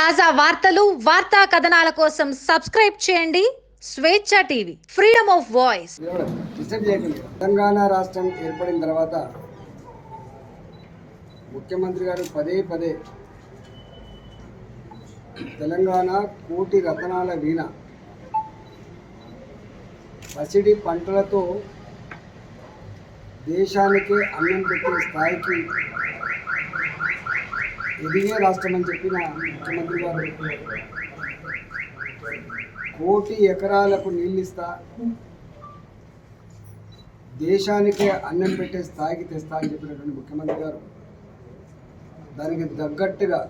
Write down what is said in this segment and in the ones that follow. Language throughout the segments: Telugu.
తాజా వార్తలు వార్తా కథనాల కోసం సబ్స్క్రైబ్ చేయండి. Swecha TV freedom of voice. Telangana రాష్ట్రం ఏర్పడిన తర్వాత ముఖ్యమంత్రి గారు పదే పదే తెలంగాణ కోటి రతనాల వీణ పసిడి పంటలతో దేశానికే అన్నం పెట్టే స్థాయికి ఎదిగే రాష్ట్రం అని చెప్పిన ముఖ్యమంత్రి గారు కోటి ఎకరాలకు నీళ్ళు ఇస్తా దేశానికే అన్నం పెట్టే స్థాయికి తెస్తా అని చెప్పినటువంటి ముఖ్యమంత్రి గారు దానికి తగ్గట్టుగా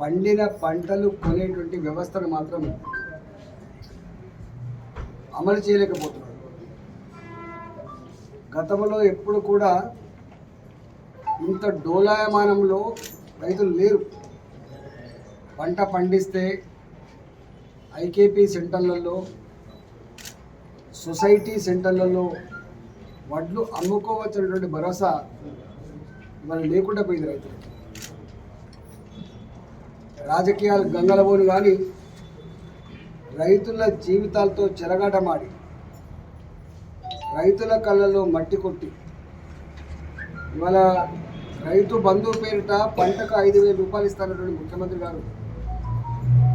పండిన పంటలు కొనేటువంటి వ్యవస్థను మాత్రం అమలు చేయలేకపోతున్నారు. గతంలో ఎప్పుడు కూడా ఇంత డోలాయమానంలో రైతులు లేరు. పంట పండిస్తే ఐకేపీ సెంటర్లలో సొసైటీ సెంటర్లలో వడ్లు అమ్ముకోవచ్చినటువంటి భరోసా ఇవాళ లేకుండా పోయింది రైతులు. రాజకీయాలు గంగలబోను కానీ రైతుల జీవితాలతో చెరగాటమాడి రైతుల కళ్ళలో మట్టి కొట్టి ఇవాళ రైతు బంధు పేరిట పంటకు ఐదు వేల రూపాయలు ఇస్తానటువంటి ముఖ్యమంత్రి గారు.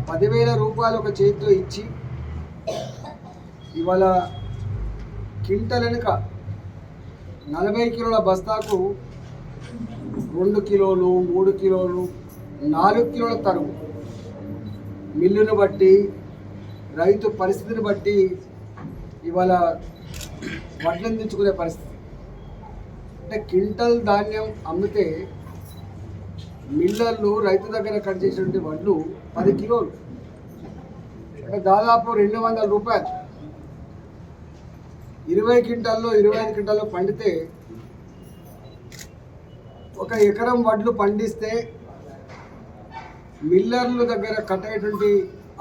పదివేల రూపాయలు ఒక చేతితో ఇచ్చి ఇవాళ క్వింటల్ వెనుక నలభై కిలోల బస్తాకు రెండు కిలోలు మూడు కిలోలు నాలుగు కిలోల తరువు. మిల్లును బట్టి రైతు పరిస్థితిని బట్టి ఇవాళ వడ్లను పరిస్థితి. అంటే క్వింటల్ ధాన్యం అమ్మితే మిల్లర్లు రైతు దగ్గర కట్ చేసినటువంటి వడ్లు పది కిలోలు. అంటే దాదాపు రెండు వందల రూపాయలు. ఇరవై క్వింటాల్లో ఇరవై ఐదు క్వింటాల్లో పండితే ఒక ఎకరం వడ్లు పండిస్తే మిల్లర్ల దగ్గర కట్ అయ్యేటువంటి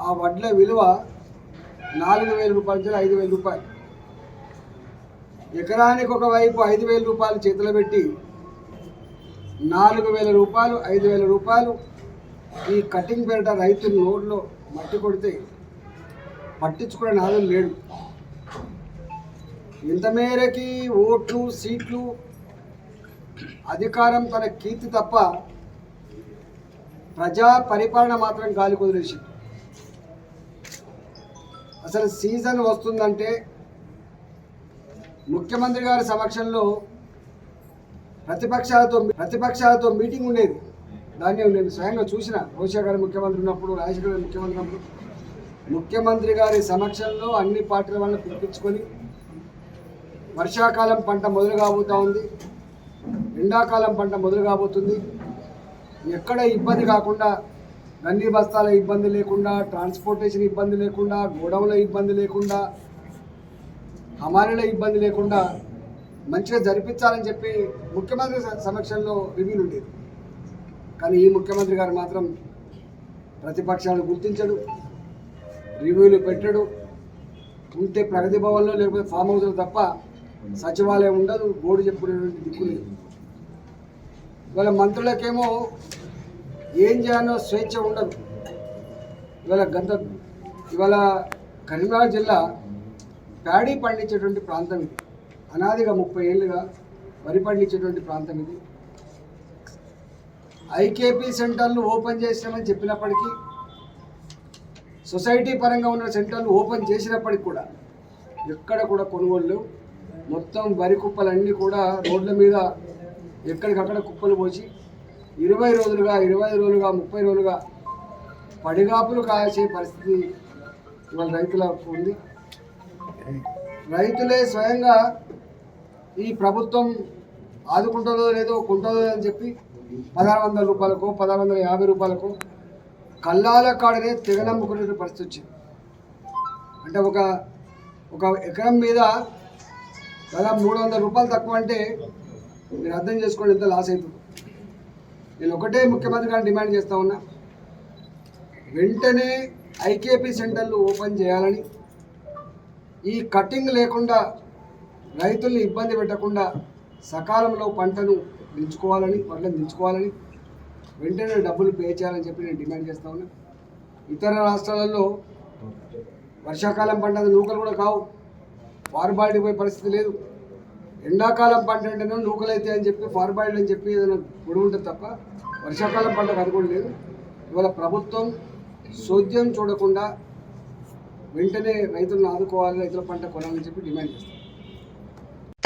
ఆ వడ్ల విలువ నాలుగు వేల రూపాయల నుంచి ఐదు వేల రూపాయలు. ఎకరానికి ఒక వైపు ఐదు వేల రూపాయలు చేతిలో పెట్టి నాలుగు వేల రూపాయలు ఐదు వేల రూపాయలు ఈ కటింగ్ పేరిట రైతు నోట్లో మట్టి కొడితే పట్టించుకునే నాదం లేడు. ఇంత మేరకి ఓట్లు సీట్లు అధికారం తన కీర్తి తప్ప ప్రజా పరిపాలన మాత్రం గాలి కుదిరేసింది అసలు సీజన్ వస్తుందంటే ముఖ్యమంత్రి గారి సమక్షంలో ప్రతిపక్షాలతో ప్రతిపక్షాలతో మీటింగ్ ఉండేది. దాన్ని నేను స్వయంగా చూసిన రోషా గారు ముఖ్యమంత్రి ఉన్నప్పుడు రాజశేఖర్ గారు ముఖ్యమంత్రి ఉన్నప్పుడు ముఖ్యమంత్రి గారి సమక్షంలో అన్ని పార్టీల వాళ్ళని పిలిపించుకొని వర్షాకాలం పంట మొదలు కాబోతూ ఉంది. ఎండాకాలం పంట మొదలు కాబోతుంది. ఎక్కడ ఇబ్బంది కాకుండా గన్నీ బస్తాల ఇబ్బంది లేకుండా ట్రాన్స్పోర్టేషన్ ఇబ్బంది లేకుండా గోడౌన్ల ఇబ్బంది లేకుండా హమాలీలో ఇబ్బంది లేకుండా మంచిగా జరిపించాలని చెప్పి ముఖ్యమంత్రి సమక్షంలో రివ్యూలు ఉండేది. కానీ ఈ ముఖ్యమంత్రి గారు మాత్రం ప్రతిపక్షాలు గుర్తించడు రివ్యూలు పెట్టడు. ఉంటే ప్రగతి భవన్లో లేకపోతే ఫామ్ హౌస్లో తప్ప సచివాలయం ఉండదు బోర్డు చెప్పుకునేటువంటి దిక్కు లేదు. ఇవాళ మంత్రులకేమో ఏం చేయాలో స్వేచ్ఛ ఉండదు. ఇవాళ గంత ఇవాళ కరీంనగర్ జిల్లా ప్యాడీ పండించేటువంటి ప్రాంతం ఇది. అనాదిగా ముప్పై ఏళ్ళుగా వరి పండించేటువంటి ప్రాంతం ఇది. ఐకేపీ సెంటర్లు ఓపెన్ చేసినామని చెప్పినప్పటికీ సొసైటీ పరంగా ఉన్న సెంటర్లు ఓపెన్ చేసినప్పటికి కూడా ఎక్కడ కూడా కొనుగోళ్ళు మొత్తం వరి కుప్పలన్నీ కూడా రోడ్ల మీద ఎక్కడికక్కడ కుప్పలు పోసి ఇరవై రోజులుగా ఇరవై రోజులుగా ముప్పై రోజులుగా పడిగాపులు కాసే పరిస్థితి ఇవాళ రైతులకు ఉంది. రైతులే స్వయంగా ఈ ప్రభుత్వం ఆదుకుంటుందో లేదో కొంటుందో అని చెప్పి పదహారు వందల రూపాయలకు పదహారు వందల యాభై రూపాయలకు కల్లాల కాడనే తెగనమ్ముకునే పరిస్థితి వచ్చింది. అంటే ఒక ఒక ఎకరం మీద దాదాపు మూడు వందల రూపాయలు తక్కువ అంటే మీరు అర్థం చేసుకోండి ఎంత లాస్ అవుతుంది. నేను ఒకటే ముఖ్యమంత్రి గారిని డిమాండ్ చేస్తా ఉన్నా వెంటనే ఐకేపీ సెంటర్లు ఓపెన్ చేయాలని ఈ కటింగ్ లేకుండా రైతుల్ని ఇబ్బంది పెట్టకుండా సకాలంలో పంటను దించుకోవాలని పంటను దించుకోవాలని వెంటనే డబ్బులు పే చేయాలని చెప్పి నేను డిమాండ్ చేస్తా ఉన్నా. ఇతర రాష్ట్రాలలో వర్షాకాలం పంట నూకలు కూడా కావు. ఫార్బాయిడ్ పోయే పరిస్థితి లేదు. ఎండాకాలం పంట అంటేనే నూకలు అయితే అని చెప్పి ఫార్బాయిడ్ అని చెప్పి ఏదైనా గొడవ ఉంటుంది తప్ప వర్షాకాలం పంటకు అది కూడా లేదు. ఇవాళ ప్రభుత్వం సోద్యం చూడకుండా వెంటనే రైతులను ఆదుకోవాలి రైతుల పంట కొనాలని చెప్పి డిమాండ్ చేస్తాం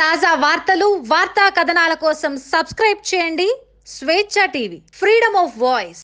తాజా వార్తలు వార్తా కథనాల కోసం సబ్స్క్రైబ్ చేయండి. Swecha TV freedom of voice.